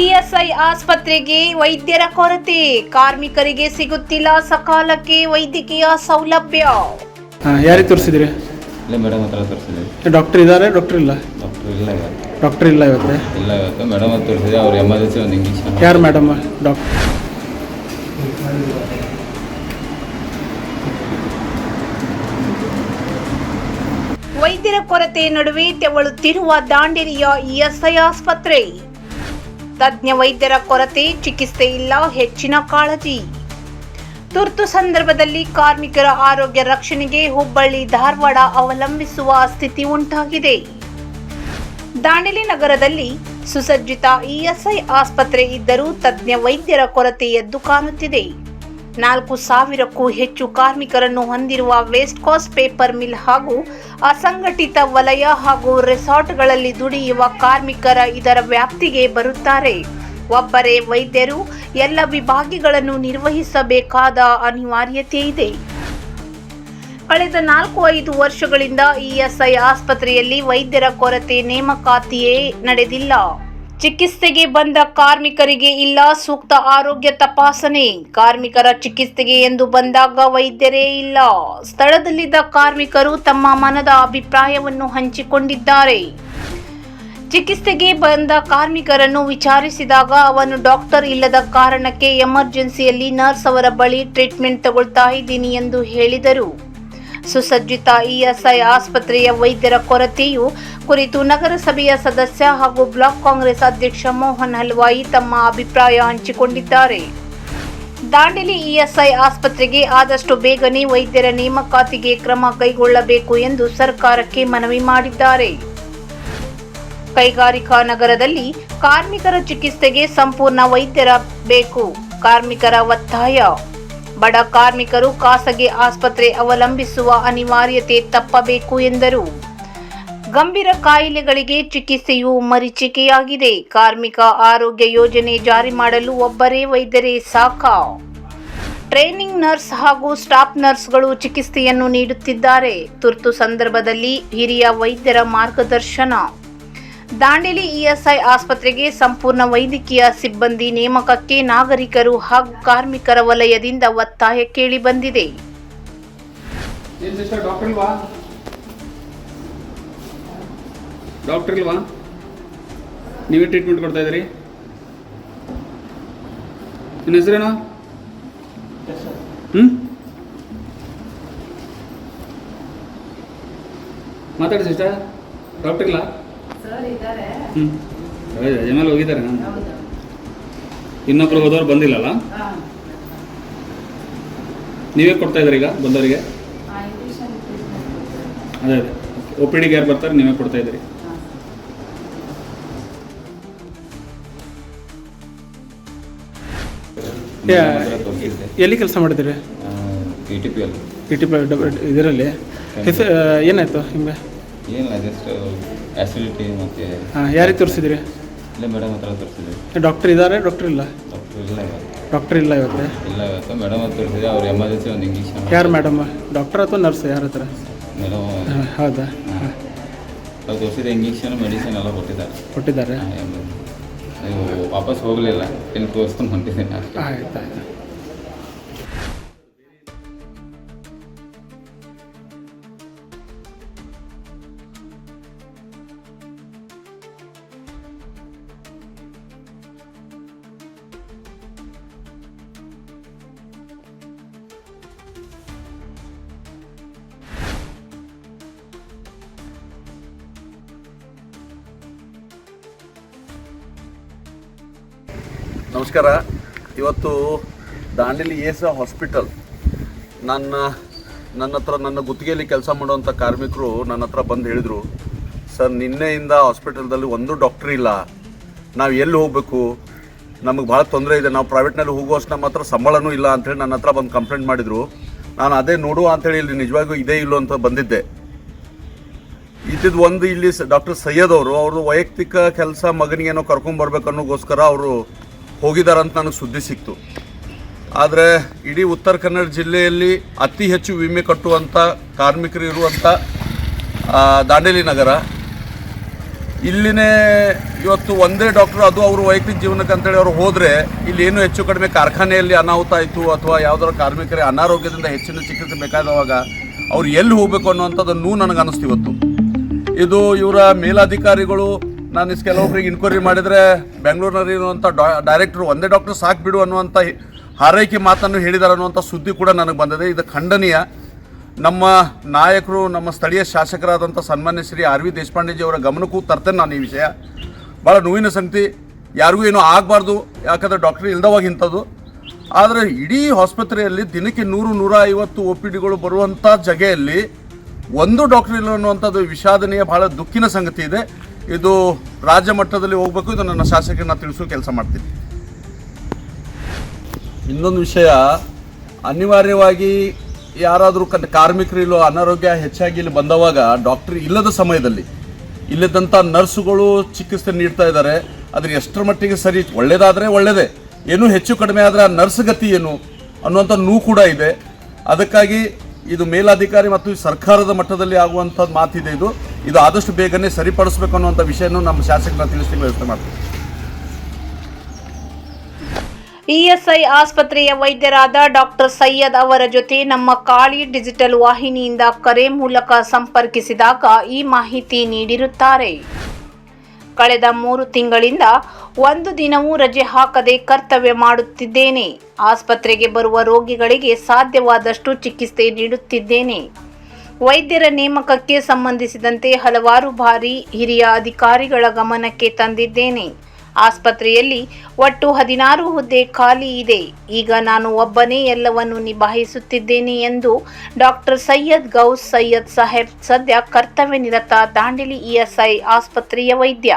ESI ಆಸ್ಪತ್ರೆಗೆ ವೈದ್ಯರ ಕೊರತೆ. ಕಾರ್ಮಿಕರಿಗೆ ಸಿಗುತ್ತಿಲ್ಲ ಸಕಾಲಕ್ಕೆ ವೈದ್ಯಕೀಯ ಸೌಲಭ್ಯ. ಹಾಂ ಯಾರಿಗೆ ತೋರಿಸಿದ್ರಿ? ಇಲ್ಲ ಮೇಡಮ್ ಹತ್ರ ತೋರಿಸಿದ್ವಿ. ಡಾಕ್ಟರ್ ಇದ್ದಾರೆ ಡಾಕ್ಟರ್ ಇಲ್ಲ? ಡಾಕ್ಟರ್ ಇಲ್ಲ ಇವತ್ತು. ಡಾಕ್ಟರ್ ಇಲ್ಲ ಇವತ್ತೆ? ಇಲ್ಲ ಇವತ್ತು. ಮೇಡಮ್ ಹತ್ರ ತೋರಿಸಿದ್ವಿ ಅವ್ರು ಎಮರ್ಜೆನ್ಸಿ ಒಂದು ಇಂಜೆಕ್ಷನ್ ಯಾರು ಮೇಡಮ್? ಡಾಕ್ಟರ್. ವೈದ್ಯರ ಕೊರತೆ ನಡುವೆ ತೆವಳುತ್ತಿರುವ ದಾಂಡೇಲಿಯ ಇಎಸ್ಐ ಆಸ್ಪತ್ರೆ. ತಜ್ಞ ವೈದ್ಯರ ಕೊರತೆ, ಚಿಕಿತ್ಸೆ ಇಲ್ಲ, ಹೆಚ್ಚಿನ ಕಾಳಜಿ. ತುರ್ತು ಸಂದರ್ಭದಲ್ಲಿ ಕಾರ್ಮಿಕರ ಆರೋಗ್ಯ ರಕ್ಷಣೆಗೆ ಹುಬ್ಬಳ್ಳಿ, ಧಾರವಾಡ ಅವಲಂಬಿಸುವ ಸ್ಥಿತಿ ಉಂಟಾಗಿದೆ. ದಾಂಡೇಲಿ ನಗರದಲ್ಲಿ ಸುಸಜ್ಜಿತ ಇಎಸ್ಐ ಆಸ್ಪತ್ರೆ ಇದ್ದರೂ ತಜ್ಞ ವೈದ್ಯರ ಕೊರತೆ ಎದ್ದು ಕಾಣುತ್ತಿದೆ. ನಾಲ್ಕು ಸಾವಿರಕ್ಕೂ ಹೆಚ್ಚು ಕಾರ್ಮಿಕರನ್ನು ಹೊಂದಿರುವ ವೇಸ್ಟ್ ಕಾಸ್ಟ್ ಪೇಪರ್ ಮಿಲ್ ಹಾಗೂ ಅಸಂಘಟಿತ ವಲಯ ಹಾಗೂ ರೆಸಾರ್ಟ್ಗಳಲ್ಲಿ ದುಡಿಯುವ ಕಾರ್ಮಿಕರ ಇದರ ವ್ಯಾಪ್ತಿಗೆ ಬರುತ್ತಾರೆ. ಒಬ್ಬರೇ ವೈದ್ಯರು ಎಲ್ಲ ವಿಭಾಗಗಳನ್ನು ನಿರ್ವಹಿಸಬೇಕಾದ ಅನಿವಾರ್ಯತೆ ಇದೆ. ಕಳೆದ ನಾಲ್ಕು ಐದು ವರ್ಷಗಳಿಂದ ಇಎಸ್ಐ ಆಸ್ಪತ್ರೆಯಲ್ಲಿ ವೈದ್ಯರ ಕೊರತೆ ನೇಮಕಾತಿಯೇ ನಡೆದಿಲ್ಲ. ಚಿಕಿತ್ಸೆಗೆ ಬಂದ ಕಾರ್ಮಿಕರಿಗೆ ಇಲ್ಲ ಸೂಕ್ತ ಆರೋಗ್ಯ ತಪಾಸಣೆ. ಕಾರ್ಮಿಕರ ಚಿಕಿತ್ಸೆಗೆ ಎಂದು ಬಂದಾಗ ವೈದ್ಯರೇ ಇಲ್ಲ. ಸ್ಥಳದಲ್ಲಿದ್ದ ಕಾರ್ಮಿಕರು ತಮ್ಮ ಮನದ ಅಭಿಪ್ರಾಯವನ್ನು ಹಂಚಿಕೊಂಡಿದ್ದಾರೆ. ಚಿಕಿತ್ಸೆಗೆ ಬಂದ ಕಾರ್ಮಿಕರನ್ನು ವಿಚಾರಿಸಿದಾಗ ಅವನು ಡಾಕ್ಟರ್ ಇಲ್ಲದ ಕಾರಣಕ್ಕೆ ಎಮರ್ಜೆನ್ಸಿಯಲ್ಲಿ ನರ್ಸ್ ಅವರ ಬಳಿ ಟ್ರೀಟ್ಮೆಂಟ್ ತಗೊಳ್ತಾ ಇದ್ದೀನಿ ಎಂದು ಹೇಳಿದರು. ಸುಸಜ್ಜಿತ ಇಎಸ್ಐ ಆಸ್ಪತ್ರೆಯ ವೈದ್ಯರ ಕೊರತೆಯು ಕುರಿತು ನಗರಸಭೆಯ ಸದಸ್ಯ ಹಾಗೂ ಬ್ಲಾಕ್ ಕಾಂಗ್ರೆಸ್ ಅಧ್ಯಕ್ಷ ಮೋಹನ್ ಹಲ್ವಾಯಿ ತಮ್ಮ ಅಭಿಪ್ರಾಯ ಹಂಚಿಕೊಂಡಿದ್ದಾರೆ. ದಾಂಡೇಲಿ ಇಎಸ್ಐ ಆಸ್ಪತ್ರೆಗೆ ಆದಷ್ಟು ಬೇಗನೆ ವೈದ್ಯರ ನೇಮಕಾತಿಗೆ ಕ್ರಮ ಕೈಗೊಳ್ಳಬೇಕು ಎಂದು ಸರ್ಕಾರಕ್ಕೆ ಮನವಿ ಮಾಡಿದ್ದಾರೆ. ಕೈಗಾರಿಕಾ ನಗರದಲ್ಲಿ ಕಾರ್ಮಿಕರ ಚಿಕಿತ್ಸೆಗೆ ಸಂಪೂರ್ಣ ವೈದ್ಯರ ಬೇಕು. ಕಾರ್ಮಿಕರ ಒತ್ತಾಯ. ಬಡ ಕಾರ್ಮಿಕರು ಖಾಸಗಿ ಆಸ್ಪತ್ರೆ ಅವಲಂಬಿಸುವ ಅನಿವಾರ್ಯತೆ ತಪ್ಪಬೇಕು ಎಂದರು. ಗಂಭೀರ ಕಾಯಿಲೆಗಳಿಗೆ ಚಿಕಿತ್ಸೆಯು ಮರೀಚಿಕೆಯಾಗಿದೆ. ಕಾರ್ಮಿಕ ಆರೋಗ್ಯ ಯೋಜನೆ ಜಾರಿ ಮಾಡಲು ಒಬ್ಬರೇ ವೈದ್ಯರೇ ಸಾಕ. ಟ್ರೈನಿಂಗ್ ನರ್ಸ್ ಹಾಗೂ ಸ್ಟಾಫ್ ನರ್ಸ್ಗಳು ಚಿಕಿತ್ಸೆಯನ್ನು ನೀಡುತ್ತಿದ್ದಾರೆ. ತುರ್ತು ಸಂದರ್ಭದಲ್ಲಿ ಹಿರಿಯ ವೈದ್ಯರ ಮಾರ್ಗದರ್ಶನ. ದಾಂಡೇಲಿ ಇಎಸ್ಐ ಆಸ್ಪತ್ರೆಗೆ ಸಂಪೂರ್ಣ ವೈದ್ಯಕೀಯ ಸಿಬ್ಬಂದಿ ನೇಮಕಕ್ಕೆ ನಾಗರಿಕರು ಹಾಗೂ ಕಾರ್ಮಿಕರ ವಲಯದಿಂದ ಒತ್ತಾಯ ಕೇಳಿ ಬಂದಿದೆ. ಡಾಕ್ಟರ್ ಇಲ್ವಾ? ನೀವೇ ಟ್ರೀಟ್ಮೆಂಟ್ ಕೊಡ್ತಾ ಇದ್ದೀರಿ? ನಿನ್ನ ಹೆಸರೇನು? ಹ್ಞೂ ಮಾತಾಡಿ ಸಿಸ್ಟರ್, ಡಾಕ್ಟರ್ ಇಲ್ಲ ಸರ್ ಇದ್ದಾರೆ. ಹ್ಞೂ ಯಜಮಾನ್ ಹೋಗಿದ್ದಾರೆ ಇನ್ನೊಬ್ರು ಹೋದವ್ರು ಬಂದಿಲ್ಲಲ್ಲ? ನೀವೇ ಕೊಡ್ತಾ ಇದ್ದೀರಿ ಈಗ ಬಂದವರಿಗೆ? ಅದೇ ಅದೇ. ಒ ಪಿ ಡಿಗೆ ಯಾರು ಬರ್ತಾರೆ ನೀವೇ ಕೊಡ್ತಾ ಇದ್ದೀರಿ. ಎಲ್ಲಿ ಕೆಲಸ ಮಾಡಿದ್ರಿ ಟಿ ಟಿ ಪಿ ಅಲ್ಲಿ. ಇ ಟಿ ಪಿ ಇದರಲ್ಲಿ? ಹೆಸರು ಏನಾಯಿತು ನಿಮಗೆ? ಏನಿಲ್ಲ ಜಸ್ಟ್ ಆ್ಯಸಿಡಿಟಿ ಮತ್ತು ಹಾಂ ಯಾರಿಗೆ ತೋರಿಸಿದ್ರಿ ಇಲ್ಲ ಮೇಡಮ್ ಹತ್ರ ತೋರಿಸಿದ್ವಿ ಡಾಕ್ಟರ್ ಇದ್ದಾರೆ? ಡಾಕ್ಟರ್ ಇಲ್ಲ? ಡಾಕ್ಟರ್ ಇಲ್ಲ ಇವತ್ತು ಡಾಕ್ಟರ್ ಇಲ್ಲ ಇವತ್ತೆ? ಇಲ್ಲ ಇವತ್ತು ಮೇಡಮ್ ಹತ್ರ ತೋರಿಸಿದ್ವಿ ಅವ್ರು ಎಮರ್ಜೆನ್ಸಿ ಒಂದು ಇಂಜೆಕ್ಷನ್ ಯಾರು ಮೇಡಮ್ ಡಾಕ್ಟರ್ ಅಥವಾ ನರ್ಸ್ ಯಾರ ಹತ್ರ? ಮೇಡಮ್ ಹಾಂ ಹೌದಾ? ಹಾಂ. ಅವ್ರು ತೋರಿಸಿದ ಇಂಜೆಕ್ಷನ್ ಮೆಡಿಸಿನ್ ಎಲ್ಲ ಕೊಟ್ಟಿದ್ದಾರೆ. ಕೊಟ್ಟಿದ್ದಾರೆ. ನೀವು ವಾಪಸ್ ಹೋಗಲಿಲ್ಲ. ಇಲ್ಲಿ ತೋರಿಸ್ಕೊಂಡು ಹೊಂಟಿದ್ದೀನಿ ಆಯ್ತು ಆಯ್ತು. ನಮಸ್ಕಾರ. ಇವತ್ತು ದಾಂಡೇಲಿ ಎಸ್ ಹಾಸ್ಪಿಟಲ್. ನನ್ನ ನನ್ನ ಹತ್ರ ನನ್ನ ಗುತ್ತಿಗೆಯಲ್ಲಿ ಕೆಲಸ ಮಾಡುವಂಥ ಕಾರ್ಮಿಕರು ನನ್ನ ಹತ್ರ ಬಂದು ಹೇಳಿದರು, ಸರ್, ನಿನ್ನೆಯಿಂದ ಹಾಸ್ಪಿಟಲ್ದಲ್ಲಿ ಒಂದು ಡಾಕ್ಟ್ರ್ ಇಲ್ಲ. ನಾವು ಎಲ್ಲಿ ಹೋಗಬೇಕು? ನಮಗೆ ಭಾಳ ತೊಂದರೆ ಇದೆ. ನಾವು ಪ್ರೈವೇಟ್ನಲ್ಲಿ ಹೋಗುವಷ್ಟು ನಮ್ಮ ಹತ್ರ ಸಂಬಳನೂ ಇಲ್ಲ ಅಂಥೇಳಿ ನನ್ನ ಹತ್ರ ಬಂದು ಕಂಪ್ಲೇಂಟ್ ಮಾಡಿದರು. ನಾನು ಅದೇ ನೋಡುವ ಅಂಥೇಳಿ ಇಲ್ಲಿ ನಿಜವಾಗೂ ಇದೇ ಇಲ್ಲೋ ಅಂತ ಬಂದಿದ್ದೆ. ಇದ್ದಿದ್ದು ಒಂದು ಇಲ್ಲಿ ಡಾಕ್ಟರ್ ಸೈಯದ್ ಅವರು ಅವರು ವೈಯಕ್ತಿಕ ಕೆಲಸ ಮಗನಿಗೇನೋ ಕರ್ಕೊಂಬರ್ಬೇಕು ಅನ್ನೋಗೋಸ್ಕರ ಅವರು ಹೋಗಿದಾರಂತ ನನಗೆ ಸುದ್ದಿ ಸಿಕ್ತು. ಆದರೆ ಇಡೀ ಉತ್ತರ ಕನ್ನಡ ಜಿಲ್ಲೆಯಲ್ಲಿ ಅತಿ ಹೆಚ್ಚು ವಿಮೆ ಕಟ್ಟುವಂಥ ಕಾರ್ಮಿಕರು ಇರುವಂಥ ದಾಂಡೇಲಿ ನಗರ. ಇಲ್ಲಿನೇ ಇವತ್ತು ಒಂದೇ ಡಾಕ್ಟರ್, ಅದು ಅವರು ವೈಯಕ್ತಿಕ ಜೀವನಕ್ಕೆ ಅಂತೇಳಿ ಅವರು ಹೋದರೆ ಇಲ್ಲಿ ಏನು ಹೆಚ್ಚು ಕಡಿಮೆ ಕಾರ್ಖಾನೆಯಲ್ಲಿ ಅನಾಹುತ ಆಯಿತು ಅಥವಾ ಯಾವ್ದಾದ್ರು ಕಾರ್ಮಿಕರೇ ಅನಾರೋಗ್ಯದಿಂದ ಹೆಚ್ಚಿನ ಚಿಕಿತ್ಸೆ ಬೇಕಾದವಾಗ ಅವ್ರು ಎಲ್ಲಿ ಹೋಗಬೇಕು ಅನ್ನುವಂಥದ್ದನ್ನು ನನಗೆ ಅನ್ನಿಸ್ತು ಇವತ್ತು. ಇದು ಇವರ ಮೇಲಾಧಿಕಾರಿಗಳು ನಾನು ಇಸ್ ಕೆಲವೊಬ್ಬರಿಗೆ ಇನ್ಕ್ವೈರಿ ಮಾಡಿದರೆ ಬೆಂಗಳೂರಿನಲ್ಲಿ ಇರುವಂಥ ಡೈರೆಕ್ಟ್ರು ಒಂದೇ ಡಾಕ್ಟರ್ ಸಾಕು ಬಿಡು ಅನ್ನುವಂಥ ಹಾರೈಕೆ ಮಾತನ್ನು ಹೇಳಿದ್ದಾರೆ ಅನ್ನುವಂಥ ಸುದ್ದಿ ಕೂಡ ನನಗೆ ಬಂದಿದೆ. ಇದು ಖಂಡನೀಯ. ನಮ್ಮ ನಾಯಕರು, ನಮ್ಮ ಸ್ಥಳೀಯ ಶಾಸಕರಾದಂಥ ಸನ್ಮಾನ್ಯ ಶ್ರೀ ಆರ್ ವಿ ದೇಶಪಾಂಡೆಜಿಯವರ ಗಮನಕ್ಕೂ ತರ್ತೇನೆ ನಾನು ಈ ವಿಷಯ. ಭಾಳ ನೋವಿನ ಸಂಗತಿ. ಯಾರಿಗೂ ಏನೂ ಆಗಬಾರ್ದು. ಯಾಕಂದರೆ ಡಾಕ್ಟ್ರ್ ಇಲ್ದವಾಗ ಇಂಥದ್ದು. ಆದರೆ ಇಡೀ ಆಸ್ಪತ್ರೆಯಲ್ಲಿ ದಿನಕ್ಕೆ ನೂರು ನೂರ ಐವತ್ತು ಒ ಪಿ ಡಿಗಳು ಬರುವಂಥ ಜಗೆಯಲ್ಲಿ ಒಂದು ಡಾಕ್ಟರ್ ಇಲ್ಲ ಅನ್ನುವಂಥದ್ದು ವಿಷಾದನೀಯ ಭಾಳ ದುಃಖಿನ ಸಂಗತಿ ಇದೆ. ಇದು ರಾಜ್ಯ ಮಟ್ಟದಲ್ಲಿ ಹೋಗಬೇಕು, ಇದು ನನ್ನ ಶಾಸಕರನ್ನ ತಿಳಿಸೋ ಕೆಲಸ ಮಾಡ್ತೀನಿ. ಇನ್ನೊಂದು ವಿಷಯ, ಅನಿವಾರ್ಯವಾಗಿ ಯಾರಾದರೂ ಕ, ಕಾರ್ಮಿಕರು ಅನಾರೋಗ್ಯ ಹೆಚ್ಚಾಗಿ ಇಲ್ಲಿ ಬಂದವಾಗ ಡಾಕ್ಟರ್ ಇಲ್ಲದ ಸಮಯದಲ್ಲಿ ಇಲ್ಲದಂಥ ನರ್ಸುಗಳು ಚಿಕಿತ್ಸೆ ನೀಡ್ತಾ ಇದ್ದಾರೆ. ಅದ್ರ ಎಷ್ಟರ ಮಟ್ಟಿಗೆ ಸರಿ, ಒಳ್ಳೇದಾದರೆ ಒಳ್ಳೆಯದೇ ಏನೂ ಹೆಚ್ಚು ಕಡಿಮೆ ಆದರೆ ಆ ನರ್ಸ್ ಗತಿ ಏನು ಅನ್ನುವಂಥ ನೂ ಕೂಡ ಇದೆ. ಅದಕ್ಕಾಗಿ ಇದು ಮೇಲಾಧಿಕಾರಿ ಮತ್ತು ಸರ್ಕಾರದ ಮಟ್ಟದಲ್ಲಿ ಆಗುವಂಥದ್ದು ಮಾತಿದೆ ಇದು. ಇದು ಆದಷ್ಟು ಬೇಗನೆ ಸರಿಪಡಿಸಬೇಕು ಅನ್ನುವಂಥ ವಿಷಯನೂ ನಮ್ಮ ಶಾಸಕರ ತಿಳಿಸ್ಲಿಕ್ಕೆ ವ್ಯವಸ್ಥೆ ಮಾಡ್ತೀವಿ ಇಎಸ್ಐ ಆಸ್ಪತ್ರೆಯ ವೈದ್ಯರಾದ ಡಾಕ್ಟರ್ ಸೈಯದ್ ಅವರ ಜೊತೆ ನಮ್ಮ ಕಾಳಿ ಡಿಜಿಟಲ್ ವಾಹಿನಿಯಿಂದ ಕರೆ ಮೂಲಕ ಸಂಪರ್ಕಿಸಿದಾಗ ಈ ಮಾಹಿತಿ ನೀಡಿರುತ್ತಾರೆ. ಕಳೆದ ಮೂರು ತಿಂಗಳಿಂದ ಒಂದು ದಿನವೂ ರಜೆ ಹಾಕದೆ ಕರ್ತವ್ಯ ಮಾಡುತ್ತಿದ್ದೇನೆ. ಆಸ್ಪತ್ರೆಗೆ ಬರುವ ರೋಗಿಗಳಿಗೆ ಸಾಧ್ಯವಾದಷ್ಟು ಚಿಕಿತ್ಸೆ ನೀಡುತ್ತಿದ್ದೇನೆ. ವೈದ್ಯರ ನೇಮಕಕ್ಕೆ ಸಂಬಂಧಿಸಿದಂತೆ ಹಲವಾರು ಬಾರಿ ಹಿರಿಯ ಅಧಿಕಾರಿಗಳ ಗಮನಕ್ಕೆ ತಂದಿದ್ದೇನೆ. ಆಸ್ಪತ್ರೆಯಲ್ಲಿ ಒಟ್ಟು ಹದಿನಾರು ಹುದ್ದೆ ಖಾಲಿ ಇದೆ. ಈಗ ನಾನು ಒಬ್ಬನೇ ಎಲ್ಲವನ್ನು ನಿಭಾಯಿಸುತ್ತಿದ್ದೇನೆ ಎಂದು ಡಾಕ್ಟರ್ ಸೈಯದ್ ಗೌಸ್ ಸೈಯದ್ ಸಾಹೇಬ್, ಸದ್ಯ ಕರ್ತವ್ಯ ನಿರತ ದಾಂಡೇಲಿ ಇಎಸ್ಐ ಆಸ್ಪತ್ರೆಯ ವೈದ್ಯ.